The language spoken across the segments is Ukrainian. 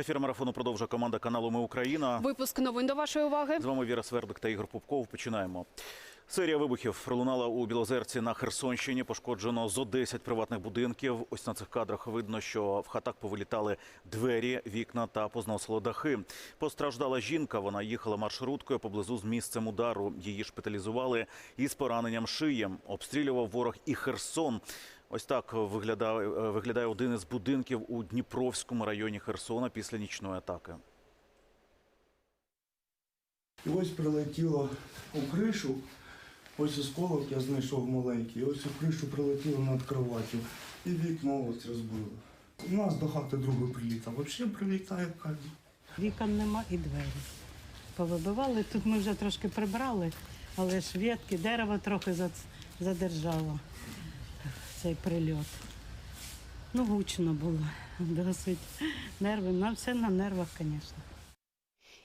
Ефір марафону продовжує команда каналу Ми Україна. Випуск новин до вашої уваги. З вами Віра Свердик та Ігор Попков. Починаємо. Серія вибухів пролунала у Білозерці на Херсонщині. Пошкоджено зо 10 приватних будинків. Ось на цих кадрах видно, що в хатах повилітали двері, вікна та позносило дахи. Постраждала жінка. Вона їхала маршруткою поблизу з місцем удару. Її шпиталізували із пораненням шиї. Обстрілював ворог і Херсон. Ось так виглядає, виглядає один із будинків у Дніпровському районі Херсона після нічної атаки. І ось прилетіло у кришу. Ось осколок я знайшов маленький. Ось у кришу прилетіло над кроваттю. І вікно ось розбило. У нас до хати другий приліт, а взагалі прилітає кожен. Вікон нема і двері. Повибивали. Тут ми вже трошки прибрали, але ж ветки, дерево трохи задержало цей прильот. Ну, гучно було досить. Нерви, на все на нервах, звісно.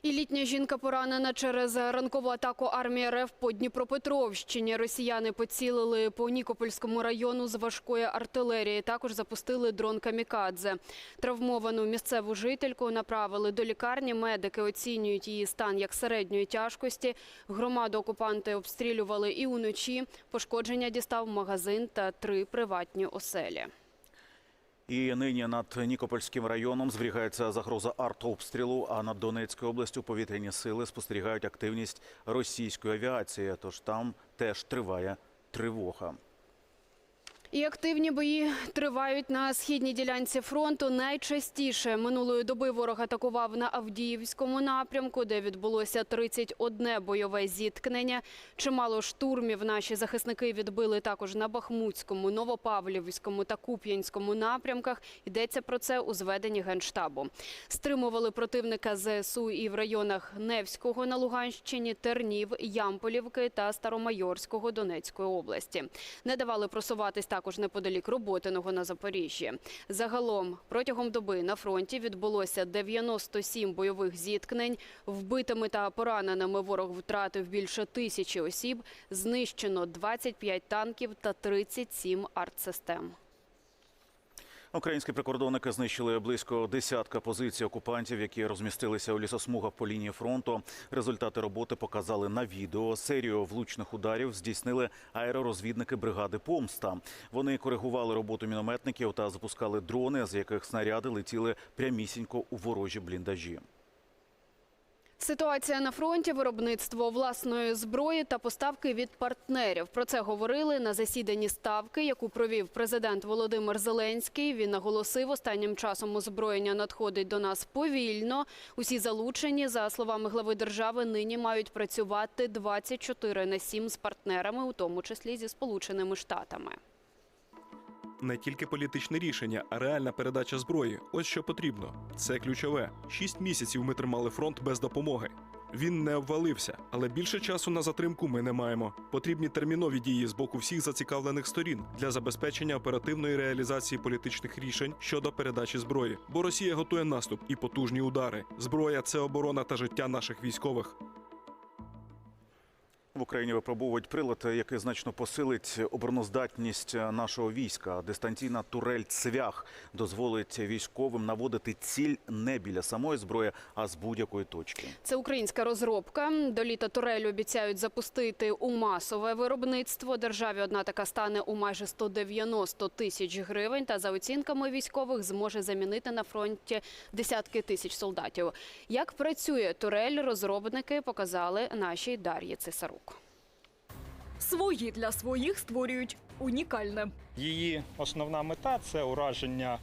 І літня жінка поранена через ранкову атаку армії РФ по Дніпропетровщині. Росіяни поцілили по Нікопольському району з важкої артилерії. Також запустили дрон камікадзе. Травмовану місцеву жительку направили до лікарні. Медики оцінюють її стан як середньої тяжкості. Громаду окупанти обстрілювали і уночі. Пошкодження дістав магазин та три приватні оселі. І нині над Нікопольським районом зберігається загроза артобстрілу, а над Донецькою областю повітряні сили спостерігають активність російської авіації. Тож там теж триває тривога. І активні бої тривають на східній ділянці фронту. Найчастіше минулої доби ворог атакував на Авдіївському напрямку, де відбулося 31 бойове зіткнення. Чимало штурмів наші захисники відбили також на Бахмутському, Новопавлівському та Куп'янському напрямках. Йдеться про це у зведенні Генштабу. Стримували противника ЗСУ і в районах Невського на Луганщині, Тернів, Ямполівки та Старомайорського Донецької області. Не давали просуватись також неподалік Роботиного на Запоріжжі. Загалом протягом доби на фронті відбулося 97 бойових зіткнень. Вбитими та пораненими ворог втратив більше тисячі осіб. Знищено 25 танків та 37 артсистем. Українські прикордонники знищили близько десятка позицій окупантів, які розмістилися у лісосмугах по лінії фронту. Результати роботи показали на відео. Серію влучних ударів здійснили аеророзвідники бригади Помста. Вони коригували роботу мінометників та запускали дрони, з яких снаряди летіли прямісінько у ворожі бліндажі. Ситуація на фронті, виробництво власної зброї та поставки від партнерів. Про це говорили на засіданні ставки, яку провів президент Володимир Зеленський. Він наголосив, останнім часом озброєння надходить до нас повільно. Усі залучені, за словами глави держави, нині мають працювати 24 на 7 з партнерами, у тому числі зі Сполученими Штатами. Не тільки політичне рішення, а реальна передача зброї. Ось що потрібно. Це ключове. Шість місяців ми тримали фронт без допомоги. Він не обвалився, але більше часу на затримку ми не маємо. Потрібні термінові дії з боку всіх зацікавлених сторін для забезпечення оперативної реалізації політичних рішень щодо передачі зброї. Бо Росія готує наступ і потужні удари. Зброя це оборона та життя наших військових. В Україні випробовують прилад, який значно посилить обороноздатність нашого війська. Дистанційна турель цвях дозволить військовим наводити ціль не біля самої зброї, а з будь-якої точки. Це українська розробка. До літа турель обіцяють запустити у масове виробництво. Державі одна така стане у майже 190 тисяч гривень. Та за оцінками військових зможе замінити на фронті десятки тисяч солдатів. Як працює турель, розробники показали нашій Дар'ї Цесарук. Свої для своїх створюють унікальне. Її основна мета це ураження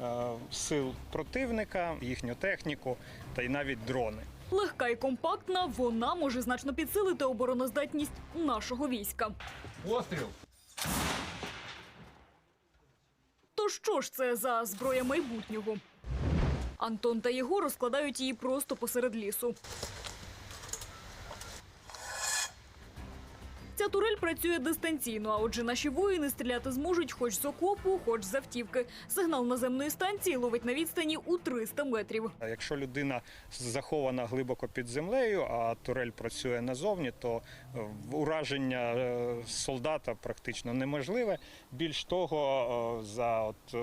е, сил противника, їхню техніку та й навіть дрони. Легка і компактна, вона може значно підсилити обороноздатність нашого війська. Постріл! То що ж це за зброя майбутнього? Антон та Єгор розкладають її просто посеред лісу. Ця турель працює дистанційно, а отже, наші воїни стріляти зможуть хоч з окопу, хоч з автівки. Сигнал наземної станції ловить на відстані у 300 метрів. Якщо людина захована глибоко під землею, а турель працює назовні, то е, ураження е, солдата практично неможливе. Більш того, е, за от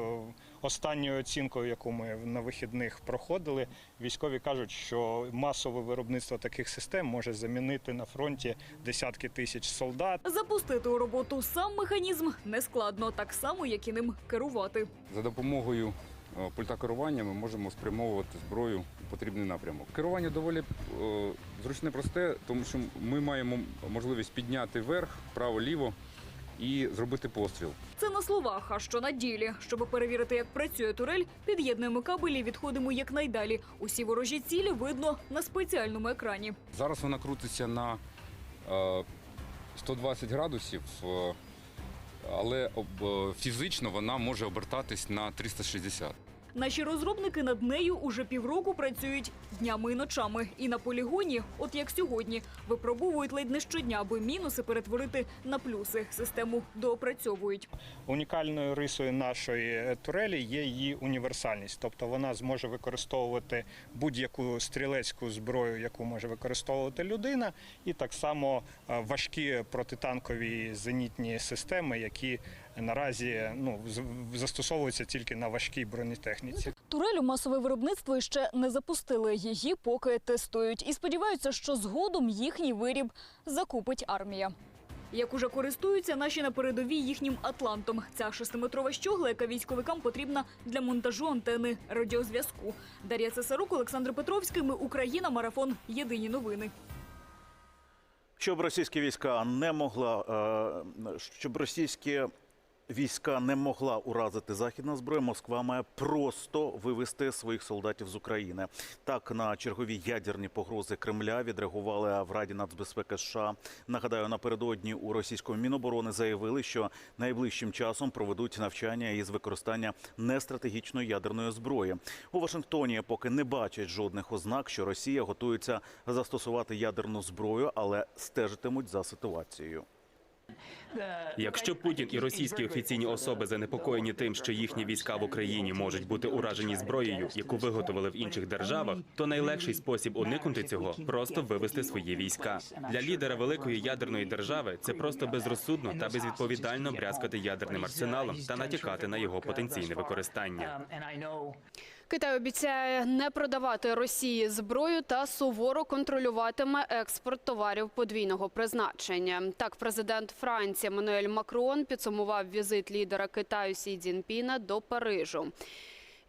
останньою оцінкою, яку ми на вихідних проходили, військові кажуть, що масове виробництво таких систем може замінити на фронті десятки тисяч солдат. Запустити у роботу сам механізм нескладно, так само, як і ним керувати. За допомогою е, пульта керування ми можемо спрямовувати зброю у потрібний напрямок. Керування доволі е, зручне просте, тому що ми маємо можливість підняти вверх, право-ліво і зробити постріл. Це на словах, а що на ділі. Щоб перевірити, як працює турель, під'єднуємо кабелі, відходимо якнайдалі. Усі ворожі цілі видно на спеціальному екрані. Зараз вона крутиться на е, 120 градусів, е, але об- е, фізично вона може обертатись на 360. Наші розробники над нею уже півроку працюють днями і ночами. І на полігоні, от як сьогодні, випробовують ледь не щодня, аби мінуси перетворити на плюси. Систему доопрацьовують. Унікальною рисою нашої турелі є її універсальність, тобто вона зможе використовувати будь-яку стрілецьку зброю, яку може використовувати людина, і так само е, важкі протитанкові зенітні системи, які наразі ну, з- застосовуються тільки на важкій бронетехніці. Турель у масове виробництво ще не запустили. Її поки тестують. І сподіваються, що згодом їхній виріб закупить армія. Як уже користуються наші на передовій їхнім атлантом. Ця шестиметрова щогла, яка військовикам потрібна для монтажу антени радіозв'язку. Дар'я Цесарук, Олександр Петровський. Ми Україна. Марафон. Єдині новини. Щоб російські війська не могла, е, щоб російські війська не могла уразити західна зброя, Москва має просто вивести своїх солдатів з України. Так на чергові ядерні погрози Кремля відреагували в Раді нацбезпеки США. Нагадаю, напередодні у російському міноборони заявили, що найближчим часом проведуть навчання із використання нестратегічної ядерної зброї. У Вашингтоні поки не бачать жодних ознак, що Росія готується застосувати ядерну зброю, але стежитимуть за ситуацією. Якщо Путін і російські офіційні особи занепокоєні тим, що їхні війська в Україні можуть бути уражені зброєю, яку виготовили в інших державах, то найлегший спосіб уникнути цього просто вивести свої війська. Для лідера великої ядерної держави це просто безрозсудно та безвідповідально брязкати ядерним арсеналом та натякати на його потенційне використання. Китай обіцяє не продавати Росії зброю та суворо контролюватиме експорт товарів подвійного призначення. Так, президент Франції Еммануель Макрон підсумував візит лідера Китаю Сі Цзіньпіна до Парижу.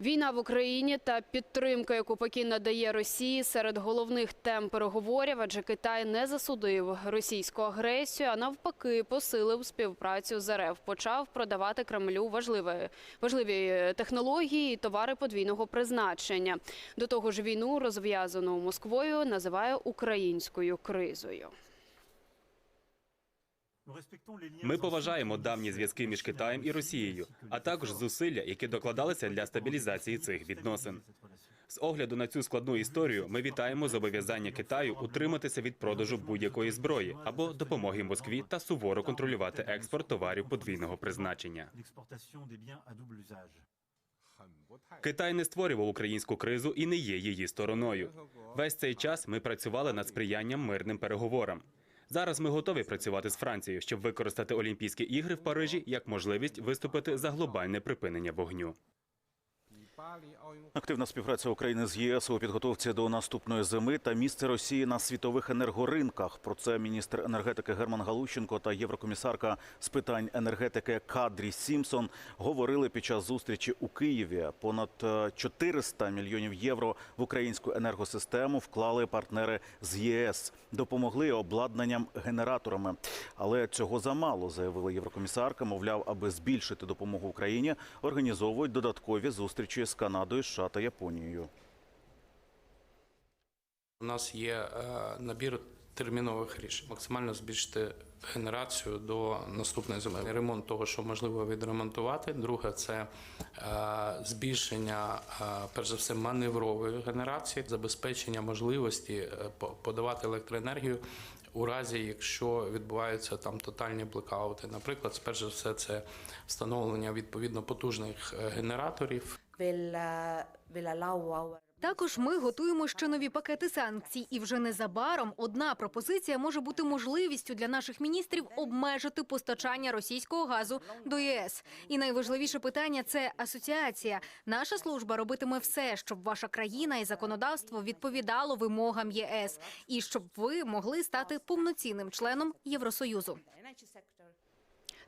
Війна в Україні та підтримка, яку Пекін надає Росії, серед головних тем переговорів, адже Китай не засудив російську агресію, а навпаки посилив співпрацю з РФ. Почав продавати Кремлю важливі, важливі технології і товари подвійного призначення. До того ж, війну розв'язану Москвою називає українською кризою. Ми поважаємо давні зв'язки між Китаєм і Росією, а також зусилля, які докладалися для стабілізації цих відносин. З огляду на цю складну історію, ми вітаємо зобов'язання Китаю утриматися від продажу будь-якої зброї або допомоги Москві та суворо контролювати експорт товарів подвійного призначення. Китай не створював українську кризу і не є її стороною. Весь цей час ми працювали над сприянням мирним переговорам. Зараз ми готові працювати з Францією, щоб використати Олімпійські ігри в Парижі як можливість виступити за глобальне припинення вогню. Активна співпраця України з ЄС у підготовці до наступної зими та місце Росії на світових енергоринках. Про це міністр енергетики Герман Галущенко та єврокомісарка з питань енергетики Кадрі Сімсон говорили під час зустрічі у Києві. Понад е, 400 мільйонів євро в українську енергосистему вклали партнери з ЄС, допомогли обладнанням генераторами. Але цього замало, заявила єврокомісарка. Мовляв, аби збільшити допомогу Україні, організовують додаткові зустрічі з Канадою, США та Японією. У нас є е, набір термінових рішень. Максимально збільшити генерацію до наступної зими. Ремонт того, що можливо відремонтувати. Друге, це е, збільшення, е, перш за все, маневрової генерації, забезпечення можливості подавати електроенергію. У разі, якщо відбуваються там тотальні блекаути, наприклад, перш за все, це встановлення відповідно потужних генераторів, Також ми готуємо ще нові пакети санкцій, і вже незабаром одна пропозиція може бути можливістю для наших міністрів обмежити постачання російського газу до ЄС. І найважливіше питання це асоціація. Наша служба робитиме все, щоб ваша країна і законодавство відповідало вимогам ЄС, і щоб ви могли стати повноцінним членом Євросоюзу.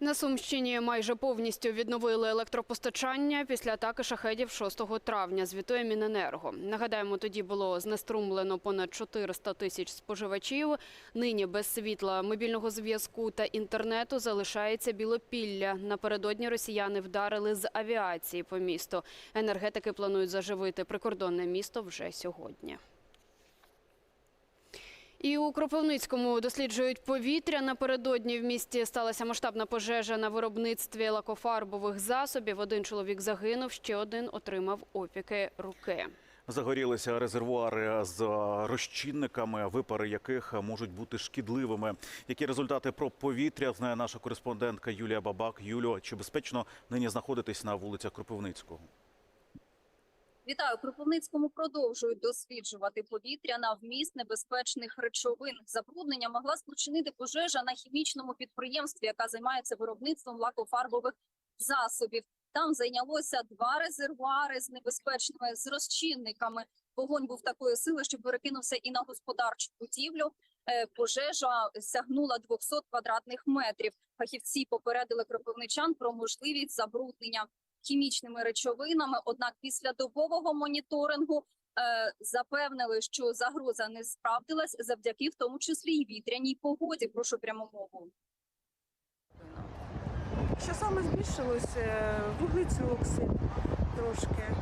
На Сумщині майже повністю відновили електропостачання після атаки шахедів 6 травня, звітує Міненерго. Нагадаємо, тоді було знеструмлено понад 400 тисяч споживачів. Нині без світла, мобільного зв'язку та інтернету залишається Білопілля. Напередодні росіяни вдарили з авіації по місту. Енергетики планують заживити прикордонне місто вже сьогодні. І у Кропивницькому досліджують повітря. Напередодні в місті сталася масштабна пожежа на виробництві лакофарбових засобів. Один чоловік загинув, ще один отримав опіки руки. Загорілися резервуари з розчинниками, випари яких можуть бути шкідливими. Які результати про повітря знає наша кореспондентка Юлія Бабак. Юлio, чи безпечно нині знаходитись на вулицях Кропивницького? Вітаю, Кропивницькому продовжують досліджувати повітря на вміст небезпечних речовин. Забруднення могла спричинити пожежа на хімічному підприємстві, яка займається виробництвом лакофарбових засобів. Там зайнялося два резервуари з небезпечними з розчинниками. Вогонь був такої сили, що перекинувся і на господарчу будівлю. Е, Пожежа сягнула 200 квадратних метрів. Фахівці попередили кропивничан про можливість забруднення хімічними речовинами. Однак після добового моніторингу е, запевнили, що загроза не справдилась завдяки в тому числі і вітряній погоді. Прошу пряму мову. Що саме збільшилось? Е, Вуглецю оксид трошки,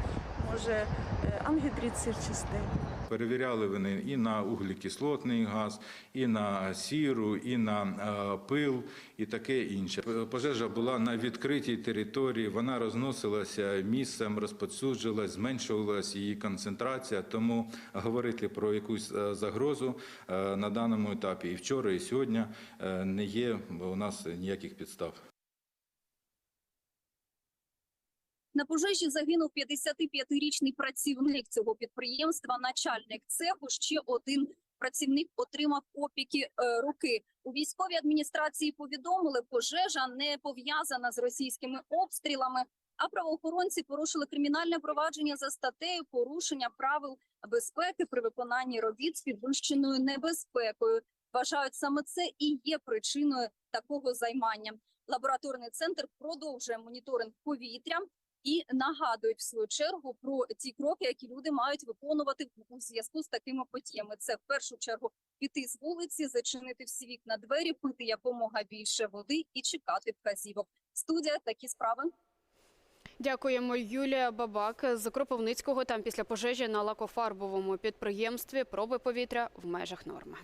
може е, ангідрид сірчистий. Перевіряли вони і на углекислотний газ, і на сіру, і на е, пил, і таке інше. Пожежа була на відкритій території, вона розносилася місцем, розповсюджувалась, зменшувалась її концентрація. Тому говорити про якусь е, загрозу е, на даному етапі і вчора, і сьогодні е, не є у нас ніяких підстав. На пожежі загинув 55-річний працівник цього підприємства, начальник цеху. Ще один працівник отримав опіки е, руки. У військовій адміністрації повідомили, пожежа не пов'язана з російськими обстрілами. А правоохоронці порушили кримінальне провадження за статтею порушення правил безпеки при виконанні робіт з підвищеною небезпекою. Вважають саме це і є причиною такого займання. Лабораторний центр продовжує моніторинг повітря і нагадують в свою чергу про ті кроки, які люди мають виконувати у зв'язку з такими подіями. Це в першу чергу піти з вулиці, зачинити всі вікна двері, пити якомога більше води і чекати вказівок. Студія такі справи. Дякуємо, Юлія Бабак з Кропивницького. Там після пожежі на лакофарбовому підприємстві проби повітря в межах норми.